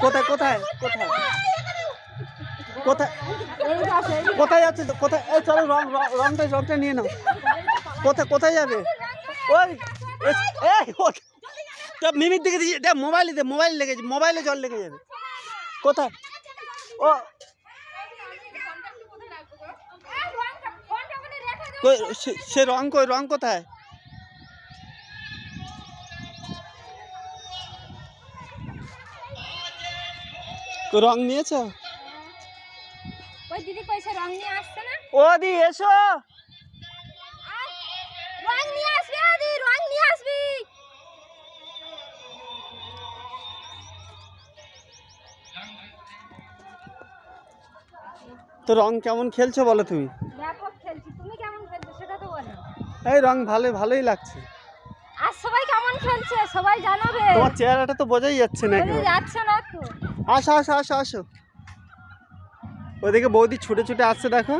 কোথায় কোথায়? কোথায়? কোথায়? কোথায় যাচ্ছে তো? কোথায়? এই চলো, রং রংটা রংটা নিয়ে নাও। কোথায় কোথায় যাবে? ওই, এই ও- মিমির দিকে দিয়ে দে মোবাইলে দে মোবাইল লেগেছে মোবাইলে জল লেগে যাবে। কোথায়? ও। সে রং কই, রং কোথায়? রং নিয়েছো? ওই দিদি কইছে রং নিয়ে আসছে না? ও দি এসো। রং নিয়ে আসবি ও দি রং নিয়ে আসবি। তো রং কেমন খেলছো বলো তুমি? ব্যাপক খেলছি তুমি কেমন খেলছো সেটা তো বলো। এই রং ভালো ভালোই লাগছে। আর সবাই কেমন খেলছে সবাই জানাবে তোমার চেহারাটা তো বোঝাই যাচ্ছে না যাচ্ছে না তো। আসো আসো আসো আসো ওদিকে বৌদি ছুটে ছুটে আসছে দেখো।